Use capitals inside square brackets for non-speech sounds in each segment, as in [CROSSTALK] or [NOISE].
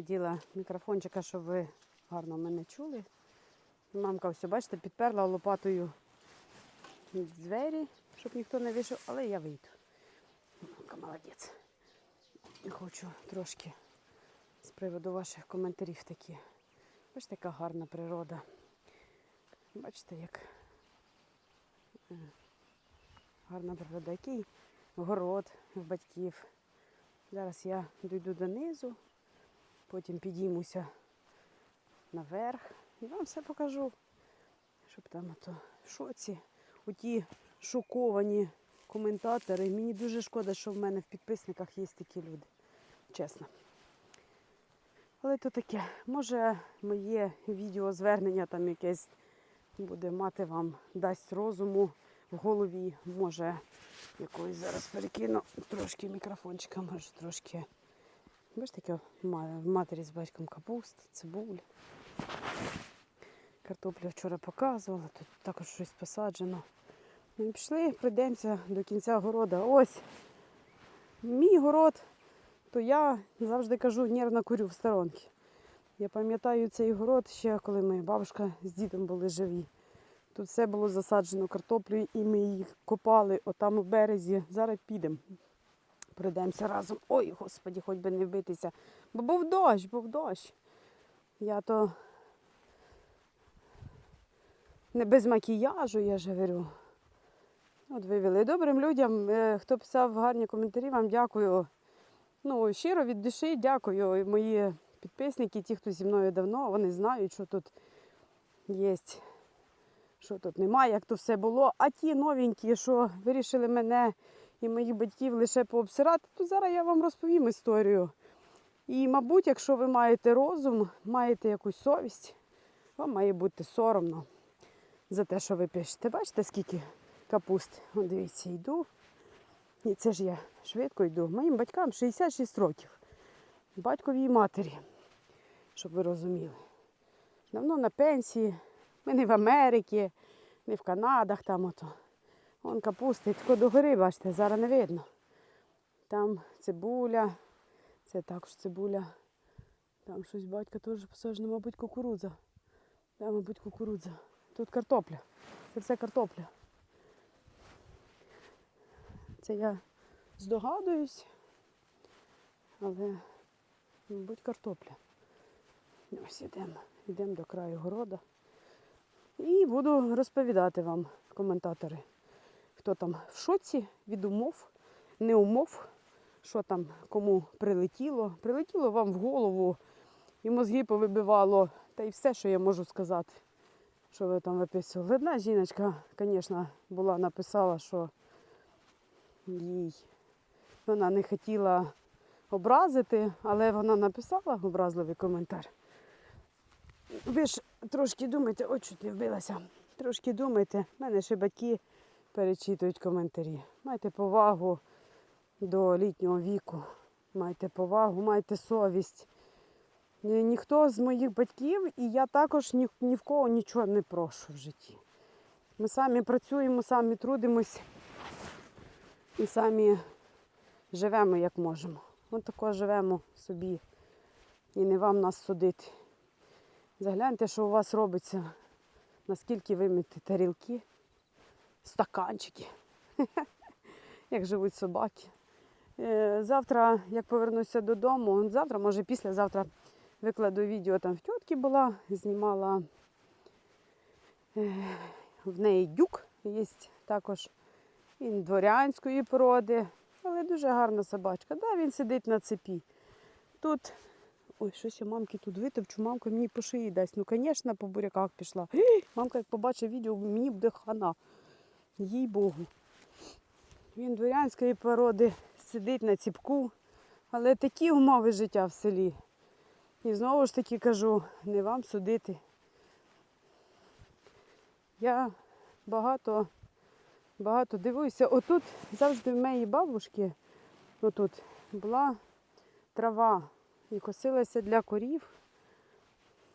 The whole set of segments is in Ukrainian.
Діла мікрофончика, щоб ви гарно мене чули. Мамка, все, бачите, підперла лопатою двері, щоб ніхто не вийшов, але я вийду. Мамка молодець. Хочу трошки з приводу ваших коментарів такі. Бачите, яка гарна природа. Бачите, як е, гарна природа. Який город батьків. Зараз я дійду донизу, потім підіймуся наверх і вам все покажу. Щоб там ото в шоці. Оті шоковані коментатори. Мені дуже шкода, що в мене в підписниках є такі люди. Чесно. Але то таке, може моє відеозвернення там якесь буде мати вам, дасть розуму в голові, може якось зараз перекину трошки мікрофончика, може трошки. Бачите, в матері з батьком капуст, цибуль. Картопля вчора показувала, тут також щось посаджено. Ну, і пішли, пройдемося до кінця города. Ось мій город, то я завжди кажу, нервно курю в сторонки. Я пам'ятаю цей город ще, коли моя бабушка з дідом були живі. Тут все було засаджено картоплею, і ми її копали отам у березі. Зараз підемо. Пройдемося разом. Ой, господі, хоч би не вбитися. Бо був дощ, був дощ. Я то не без макіяжу, я ж говорю. От вивели. Добрим людям, е, хто писав гарні коментарі, вам дякую. Ну, щиро від душі дякую. І мої підписники, ті, хто зі мною давно, вони знають, що тут є, що тут немає, як то все було. А ті новенькі, що вирішили мене і моїх батьків лише пообсирати, то зараз я вам розповім історію. І, мабуть, якщо ви маєте розум, маєте якусь совість, вам має бути соромно за те, що ви пишете. Бачите, скільки капусти? О, дивіться, йду. І це ж я швидко йду. Моїм батькам 66 років. Батьковій матері, щоб ви розуміли. Давно на пенсії. Ми не в Америці, не в Канадах там ото. Вон капусти, тако догори, бачите, зараз не видно. Там цибуля, це також цибуля. Там щось батька теж посаджено, мабуть, кукурудза. Там, мабуть, кукурудза. Тут картопля. Це все картопля. Це я здогадуюсь, але, мабуть, картопля. Ось йдемо, йдемо до краю города. І буду розповідати вам, коментатори, хто там в шоці від умов, не умов, що там кому прилетіло. Прилетіло вам в голову і мозги повибивало, та й все, що я можу сказати, що ви там виписували. Одна жіночка, звісно, була написала, що їй вона не хотіла образити, але вона написала образливий коментар. Ви ж трошки думайте, ой, чуть не вбилася. Трошки думайте, в мене ще батьки перечитують коментарі. Майте повагу до літнього віку, майте повагу, майте совість. Ніхто з моїх батьків, і я також ні, ні в кого нічого не прошу в житті. Ми самі працюємо, самі трудимось і самі живемо як можемо. От тако живемо собі і не вам нас судити. Загляньте, що у вас робиться, наскільки ви тарілки, стаканчики, [LAUGHS] як живуть собаки. Е, Завтра, як повернуся додому, завтра, може післязавтра викладу відео там в тітки була, знімала е, в неї дюк, є також він дворянської породи, але дуже гарна собачка. Да, він сидить на цепі. Тут, ой, щось я мамки тут витовчу, мамка мені по шиї дасть. Ну, звісно, по буряках пішла. [GASPS] Мамка, як побачить відео, мені буде хана. Їй Богу. Він дворянської породи, сидить на ціпку, але такі умови життя в селі. І знову ж таки кажу, не вам судити. Я багато багато дивуюся. Отут завжди в моїй бабушки, отут була трава і косилася для корів.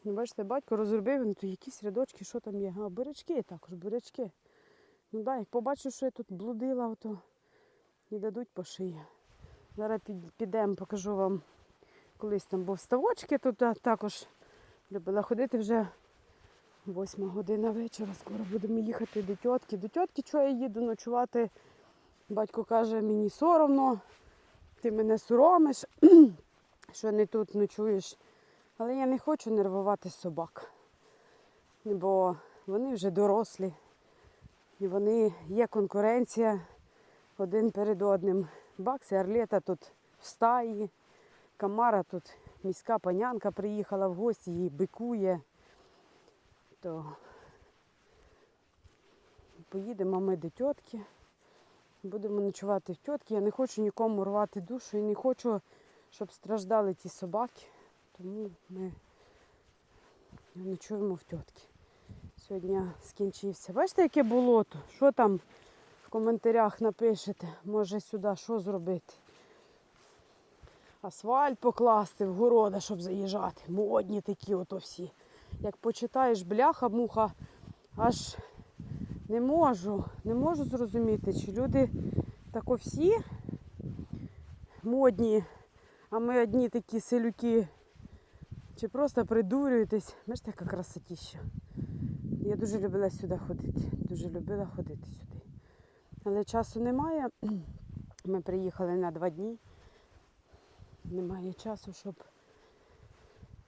Бачите, батько розробив, ну то якісь рядочки, що там є. А, бурячки також, бурячки. Ну да, як побачу, що я тут блудила, ото і дадуть по шиї. Зараз під- підемо, покажу вам колись там був ставочки, тут також любила ходити вже восьма година вечора. Скоро будемо їхати до тьотки. До тьотки, чого я їду ночувати. Батько каже, мені соромно, ти мене соромиш, [CLEARS THROAT] що не тут ночуєш. Але я не хочу нервувати собак, бо вони вже дорослі. І вони є конкуренція один перед одним. Бакс і Арлета тут в стаї. Камара тут міська панянка приїхала в гості, її бикує. То поїдемо ми до тітки. Будемо ночувати в тітки. Я не хочу нікому рвати душу і не хочу, щоб страждали ті собаки. Тому ми ночуємо в тітки. Сьогодні скінчився. Бачите, яке болото? Що там в коментарях напишете? Може сюди що зробити? Асфальт покласти в города, щоб заїжджати. Модні такі ото всі. Як почитаєш бляха, муха, аж не можу, не можу зрозуміти, чи люди тако всі модні, а ми одні такі селюки, чи просто придурюєтесь. Бачите, яка красотіща. Я дуже любила сюди ходити. Дуже любила ходити сюди. Але часу немає. [CLEARS THROAT] Ми приїхали на два дні. Немає часу, щоб.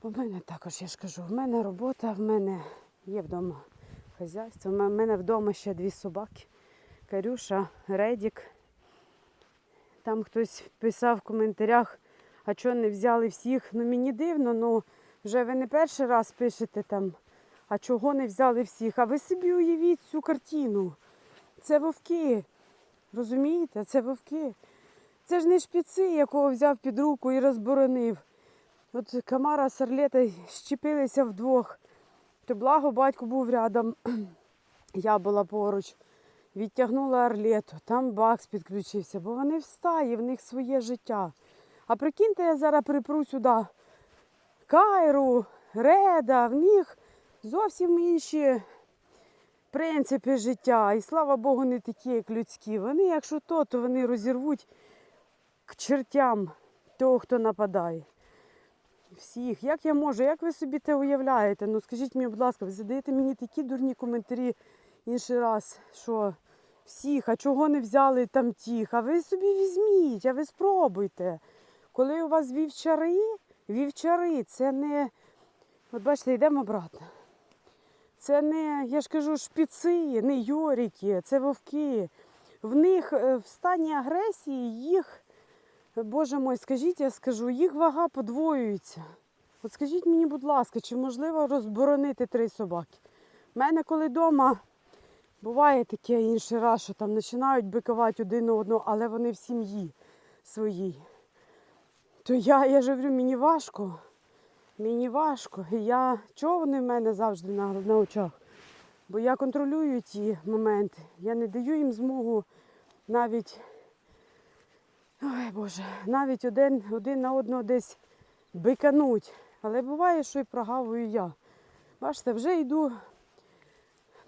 В мене також, я ж кажу, в мене робота, в мене є вдома хазяйство. У мене вдома ще дві собаки. Карюша, Редік. Там хтось писав в коментарях, а чого не взяли всіх. Ну мені дивно, ну вже ви не перший раз пишете там, а чого не взяли всіх. А ви собі уявіть цю картину. Це вовки. Розумієте? Це вовки. Це ж не шпіци, якого взяв під руку і розборонив. От Камара з Арлетою щепилися вдвох. То благо батько був рядом. [CLEARS THROAT] Я була поруч. Відтягнула Арлету, там Бакс підключився, бо вони в стаї, в них своє життя. А прикиньте, я зараз припру сюди Кайру, Реда, в них зовсім інші принципи життя. І слава Богу, не такі, як людські. Вони, якщо то, то вони розірвуть к чертям того, хто нападає. Всіх. Як я можу? Як ви собі те уявляєте? Ну скажіть мені, будь ласка, ви задаєте мені такі дурні коментарі інший раз, що всіх, а чого не взяли там тих? А ви собі візьміть, а ви спробуйте. Коли у вас вівчари, вівчари, це не. От бачите, йдемо обратно. Це не, я ж кажу, шпіци, не йоріки, це вовки. В них е, в стані агресії їх, боже мой, скажіть, я скажу, їх вага подвоюється. От скажіть мені, будь ласка, чи можливо розборонити три собаки? У мене коли вдома буває таке інший раз, що там починають бикувати один одного, але вони в сім'ї своїй. То я, я ж говорю, мені важко. Мені важко. Я, чого вони в мене завжди на, на очах? Бо я контролюю ті моменти. Я не даю їм змогу навіть, ой Боже, навіть один, один на одного десь бикануть. Але буває, що і прогавую я. Бачите, вже йду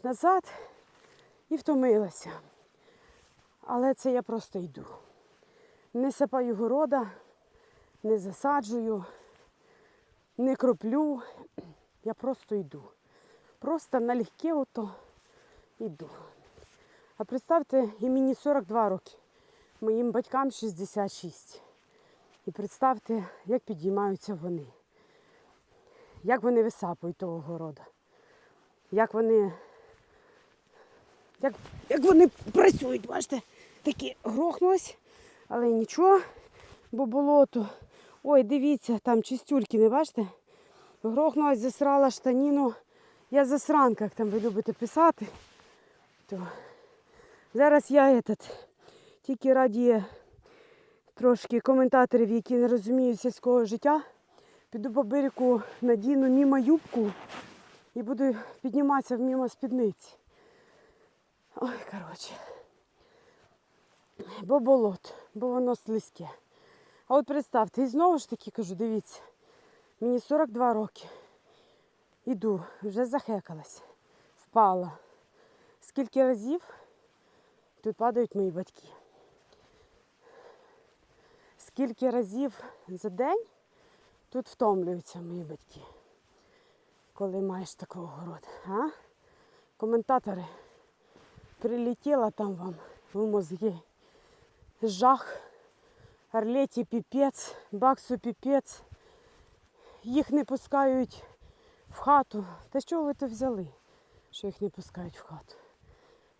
назад і втомилася. Але це я просто йду. Не сапаю города, не засаджую, не кроплю. [CLEARS THROAT] Я просто йду. Просто налегке ото йду. А представте, і мені 42 роки, моїм батькам 66. І представте, як підіймаються вони. Як вони висапують того города. Як вони. Як, як вони працюють, бачите, такі грохнулись, але нічого, бо болото. Ой, дивіться, там чистюльки, не бачите? Грохнулась, засрала штаніну. Я засранка, як там ви любите писати. То зараз я этот, тільки раді трошки коментаторів, які не розуміють сільського життя, піду по берегу, надіну мімо юбку і буду підніматися в мімо спідниці. Ой, коротше. Бо болото, бо воно слизьке. А от представте, і знову ж таки кажу, дивіться, мені 42 роки. Іду, вже захекалась, впала. Скільки разів тут падають мої батьки. Скільки разів за день Тут втомлюються мої батьки, коли маєш такого городу. А? Коментатори, прилетіла там вам в мозги. Жах, Орлеті піпець, баксу піпець. Їх не пускають в хату. Та з чого ви то взяли, що їх не пускають в хату?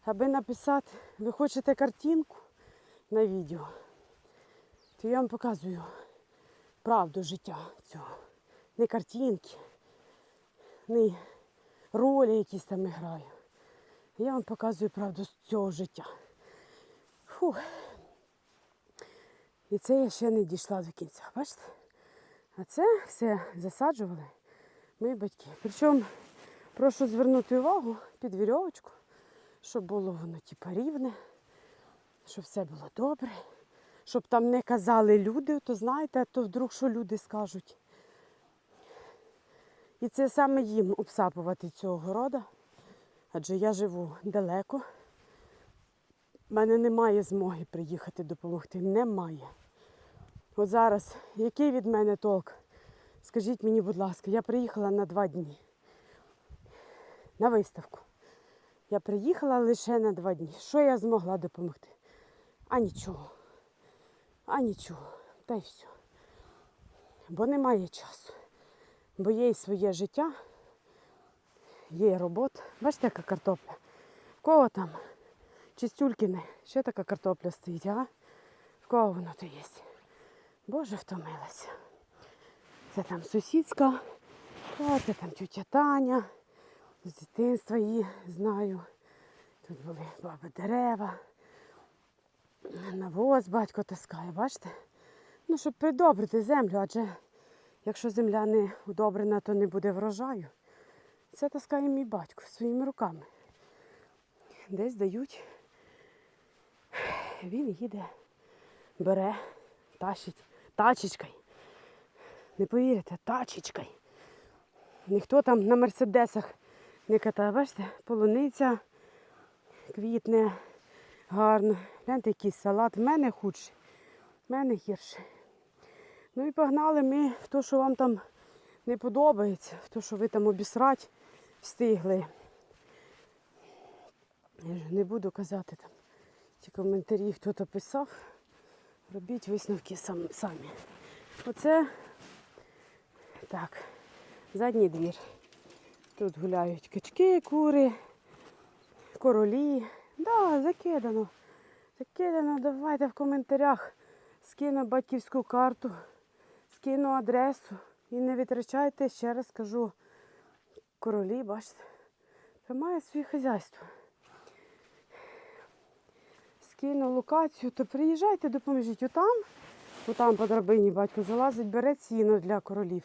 Аби написати, ви хочете картинку на відео, то я вам показую правду життя цього. Не картинки, не ролі якісь там граю. Я вам показую правду цього життя. Фух. І це я ще не дійшла до кінця. Бачите? А це все засаджували мої батьки. Причому прошу звернути увагу під вірьовочку, щоб було воно типа рівне, щоб все було добре, щоб там не казали люди, то знаєте, то вдруг що люди скажуть. І це саме їм обсапувати цього города, адже я живу далеко. У мене немає змоги приїхати допомогти. Немає. От зараз, який від мене толк? Скажіть мені, будь ласка, я приїхала на два дні. На виставку. Я приїхала лише на два дні. Що я змогла допомогти? А нічого. А нічого. Та й все. Бо немає часу. Бо є і своє життя, є робота. Бачите, яка картопля? В кого там? Чистюлькіне, ще така картопля стоїть, а? В кого воно то є? Боже, втомилася. Це там сусідська, а це там тютя Таня. З дитинства її знаю. Тут були баби дерева. Навоз батько таскає, бачите? Ну, щоб придобрити землю, адже якщо земля не удобрена, то не буде врожаю. Це таскає мій батько своїми руками. Десь дають. Він їде, бере, тащить тачечкою. Не повірите, тачечкою. Ніхто там на мерседесах не катає. Бачите, полуниця квітне гарно. Гляньте, який салат. В мене худший, в мене гірший. Ну і погнали ми в те, що вам там не подобається, в те, що ви там обісрать встигли. Я ж не буду казати там ці коментарі, хто то писав. Робіть висновки сам, самі. Оце так, задній двір. Тут гуляють качки, кури, королі. Да, закидано. Закидано, давайте в коментарях скину батьківську карту, скину адресу. І не витрачайте, ще раз кажу, королі, бачите, тримає своє хазяйство. Скину локацію, то приїжджайте, допоможіть. Отам, отам по драбині батько залазить, бере ціну для королів.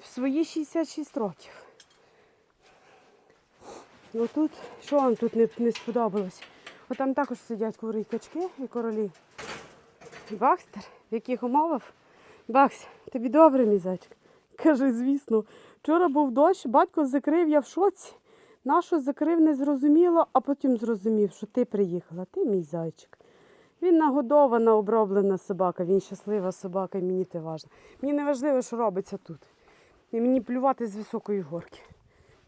В свої 66 років. Ну тут, що вам тут не, не сподобалось? Отам також сидять кури і качки і королі. Бакстер, в яких умовах? Бакс, тобі добре, мій зайчик? Каже, звісно. Вчора був дощ, батько закрив, я в шоці. Нащо закрив, не зрозуміло, а потім зрозумів, що ти приїхала, ти мій зайчик. Він нагодована, оброблена собака, він щаслива собака, і мені те важно. Мені не важливо, що робиться тут. І мені плювати з високої горки.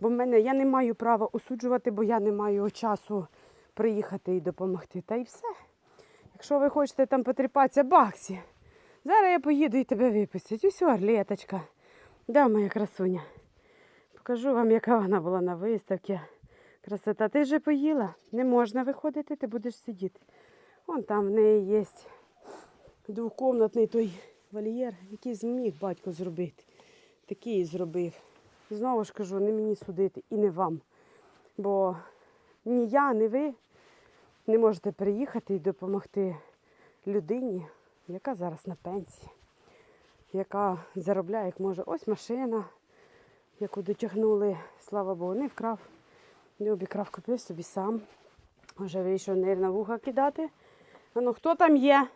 Бо в мене я не маю права осуджувати, бо я не маю часу приїхати і допомогти. Та й все. Якщо ви хочете там потріпатися, баксі. Зараз я поїду і тебе випустять. Ось орлеточка. Да, моя красуня. Покажу вам, яка вона була на виставці. Красота. Ти вже поїла? Не можна виходити, ти будеш сидіти. Вон там в неї є двокомнатний той вольєр, який зміг батько зробити. Такий зробив. Знову ж кажу, не мені судити і не вам. Бо ні я, ні ви не можете приїхати і допомогти людині, яка зараз на пенсії, яка заробляє, як може. Ось машина, яку дотягнули, слава Богу, не вкрав, не обікрав, купив собі сам. Вже вийшов нир на вуха кидати. А ну хто там є?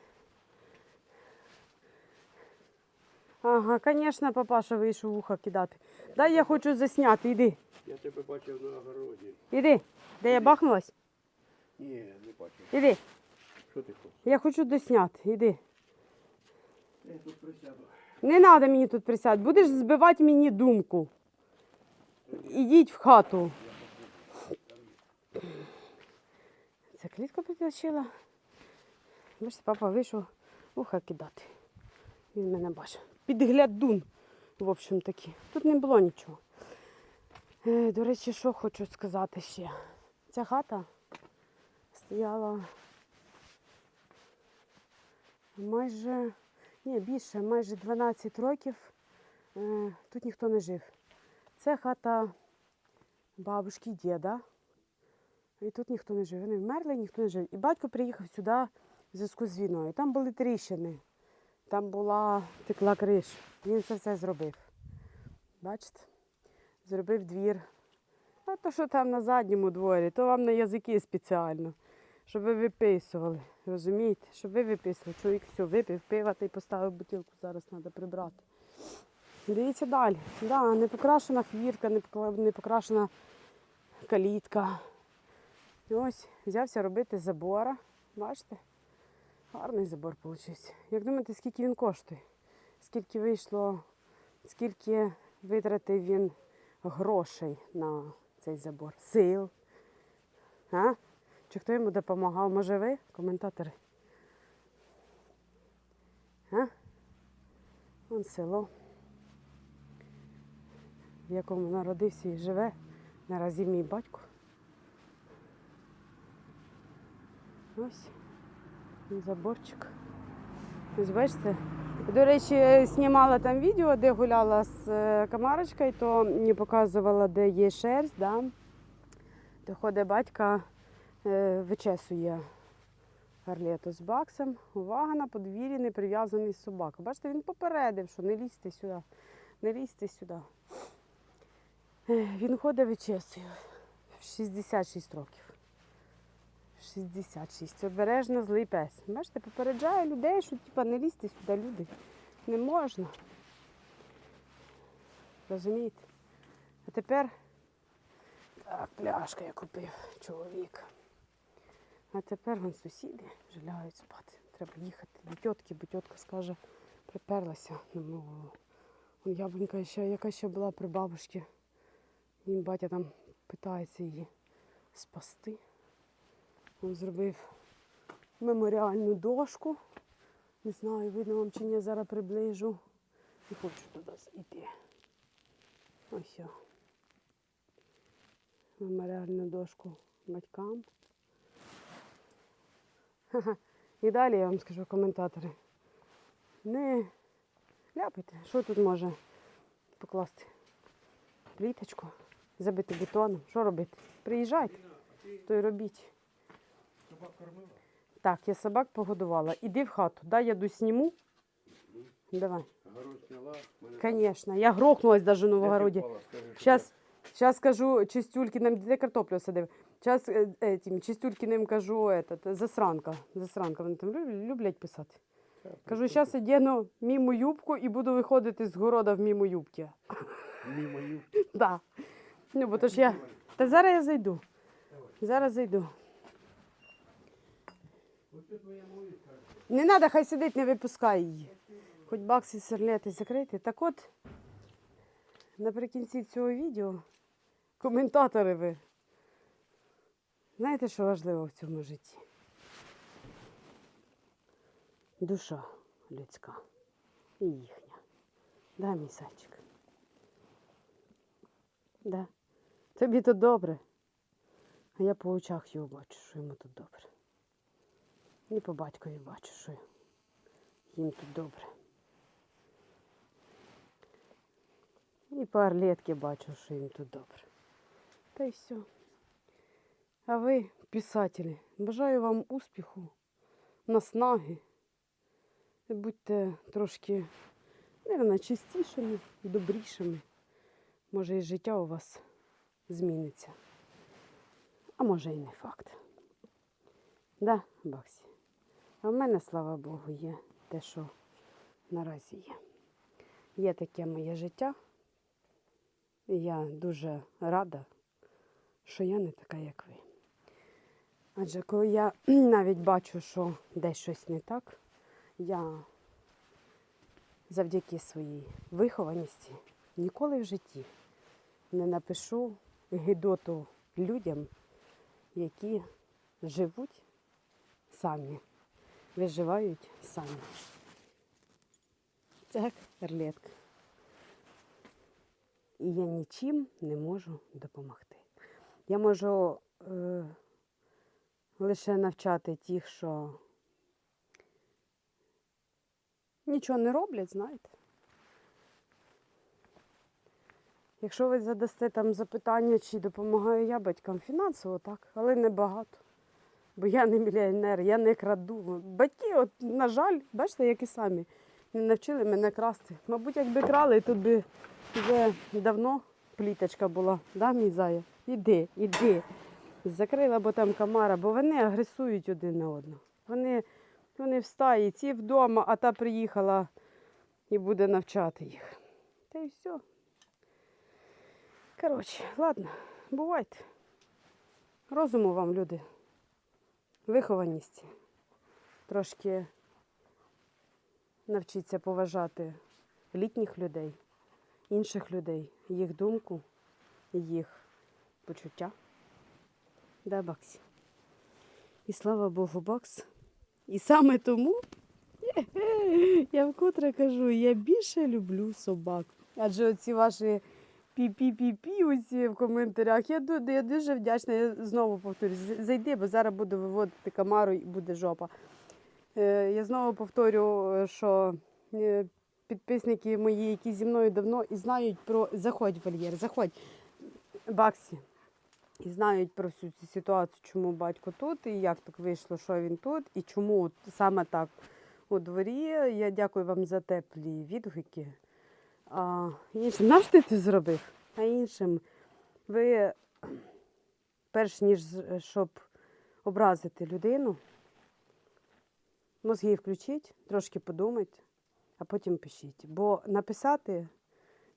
Ага, звісно, папаша вийшов вуха кидати. Дай я хочу засняти, іди. Я тебе бачив на огороді. Іди. Де я бахнулась? Ні, не бачив. Іди. Що ти хочеш? Я хочу досняти, іди. Я тут присяду. Не треба мені тут присядь. Будеш збивати мені думку. Ідіть в хату. Це клітку підточила. Бачите, папа вийшов уха кидати. Він мене бачив. Підглядун, в общем таки. Тут не було нічого. Е, До речі, що хочу сказати ще. Ця хата стояла майже, ні, більше, майже 12 років. Е, Тут ніхто не жив. Це хата бабушки діда. І тут ніхто не жив. Вони вмерли, ніхто не жив. І батько приїхав сюди в зв'язку з війною. Там були тріщини, там була текла криша. Він це все зробив. Бачите? Зробив двір. А то, що там на задньому дворі, то вам на язики спеціально, щоб ви виписували. Розумієте? Щоб ви виписували. Чоловік все випив пива та й поставив бутилку, зараз треба прибрати. Дивіться далі. Да, не покрашена хвірка, не покрашена калітка. І ось взявся робити забора. Бачите? Гарний забор вийшов. Як думаєте, скільки він коштує? Скільки вийшло, скільки витратив він грошей на цей забор? Сил? А? Чи хто йому допомагав? Може ви, коментатори? А? Вон село, в якому народився і живе наразі мій батько. Ось заборчик. Ось бачите. До речі, знімала там відео, де гуляла з е, комарочкою, то мені показувала, де є шерсть, да? то ходить батька, е, вичесує гарлету з баксом. Увага на подвір'ї не прив'язаний собака. Бачите, він попередив, що не лізьте сюди, не лізьте сюди. Він ходить вичесує в 66 років. 66. Обережно злий пес. Бачите, попереджає людей, що типа, не лізьте сюди, люди. Не можна. Розумієте? А тепер так, пляшка я купив чоловік. А тепер вон сусіди вже спати. Треба їхати до тітки, бо тітка скаже, приперлася на голову. Вон яблунька ще, яка ще була при бабушці. Їм батя там питається її спасти. Він зробив меморіальну дошку. Не знаю, видно вам чи ні, зараз приближу. Не хочу туди йти. Ось. Меморіальну дошку батькам. І далі я вам скажу коментатори. Не ляпайте, що тут може покласти? Пліточку, забити бетоном. Що робити? Приїжджайте, то й робіть. Собак кормила? Так, я собак погодувала. Іди в хату. Дай я досніму. Давай. Город сняла. Звісно. Я грохнулась навіть Де огороді. Зараз, зараз кажу чистюлькіним, де картоплю садив. Зараз этим, чистюлькіним кажу, этот, засранка. Засранка. Вони там люблять писати. Кажу, зараз одягну міму юбку і буду виходити з города в міму юбки. Мимо ю. [LAUGHS] Да. Ну, бо то ж я. Та зараз я зайду. Зараз зайду. Не треба, хай сидить, не випускай її. Хоч бакси серлети закриті. Так от, наприкінці цього відео, коментатори ви. Знаєте, що важливо в цьому житті? Душа людська і їхня. Да, мій зайчик? Да. Тобі тут добре. А я по очах його бачу, що йому тут добре. І по батькові бачу, що їм тут добре. І по Орлетки бачу, що їм тут добре. Та й все. А ви, писателі, бажаю вам успіху, наснаги. Будьте трошки, мабуть, чистішими, добрішими. Може, і життя у вас зміниться. А може і не факт. Да, Баксі. А в мене, слава Богу, є те, що наразі є. Є таке моє життя. І я дуже рада, що я не така, як ви. Адже коли я [CLEARS THROAT] навіть бачу, що десь щось не так, я завдяки своїй вихованості ніколи в житті не напишу гидоту людям, які живуть самі, виживають самі. Так, Ерлетка. І я нічим не можу допомогти. Я можу е, лише навчати тих, що нічого не роблять, знаєте. Якщо ви задасте там запитання, чи допомагаю я батькам фінансово, так, але не багато. Бо я не мільйонер, я не краду. Батьки, от, на жаль, бачите, як і самі не навчили мене красти. Мабуть, якби крали, тут би вже давно пліточка була, да, мій зая? Іди, іди. Закрила, бо там камара, бо вони агресують один на одного. Вони, вони встають, ці вдома, а та приїхала і буде навчати їх. Та й все. Коротше, ладно, бувайте. Розуму вам, люди. Вихованість. Трошки навчіться поважати літніх людей, інших людей, їх думку, їх почуття. Да, Баксі? І слава Богу, Бакс. І саме тому [LAUGHS] я вкотре кажу, я більше люблю собак. Адже оці ваші пі-пі-пі-пі усі в коментарях. Я, я дуже вдячна. Я знову повторюю, зайди, бо зараз буду виводити камару і буде жопа. Е, Я знову повторю, е, що е, підписники мої, які зі мною давно і знають про. Заходь, Вольєр, заходь, Баксі. І знають про всю цю ситуацію, чому батько тут, і як так вийшло, що він тут, і чому саме так у дворі. Я дякую вам за теплі відгуки. А іншим, наш ти це зробив? А іншим, ви, перш ніж щоб образити людину, мозги включіть, трошки подумайте, а потім пишіть. Бо написати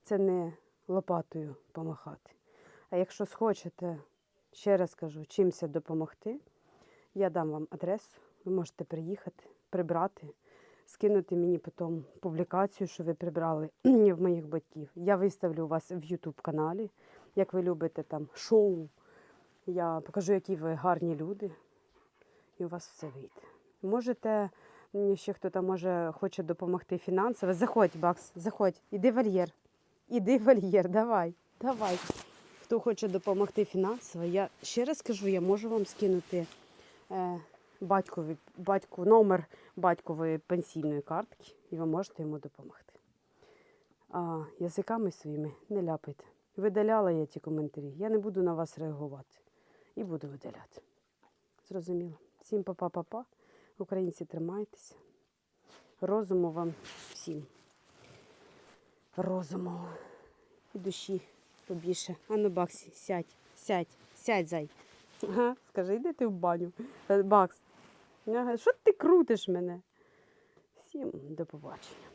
це не лопатою помахати. А якщо схочете, ще раз кажу, чимся допомогти, я дам вам адресу, ви можете приїхати, прибрати, скинути мені потім публікацію, що ви прибрали [CLEARS THROAT] в моїх батьків. Я виставлю вас в YouTube каналі, як ви любите там шоу. Я покажу, які ви гарні люди, і у вас все вийде. Можете, ще хто там може хоче допомогти фінансово. Заходь, Бакс, заходь, іди вольєр. Іди вольєр, давай, давай. Хто хоче допомогти фінансово, я ще раз кажу, я можу вам скинути е, батькові, батьку, номер батькової пенсійної картки, і ви можете йому допомогти. А язиками своїми не ляпайте. Видаляла я ті коментарі. Я не буду на вас реагувати. І буду видаляти. Зрозуміло. Всім па-па-па-па. Українці, тримайтеся. Розуму вам всім. Розуму і душі побільше. Ану, Баксі, сядь, сядь, сядь, зай. Ага, скажи, йди ти в баню. Е, Бакс. Що ти крутиш мене? Всім до побачення.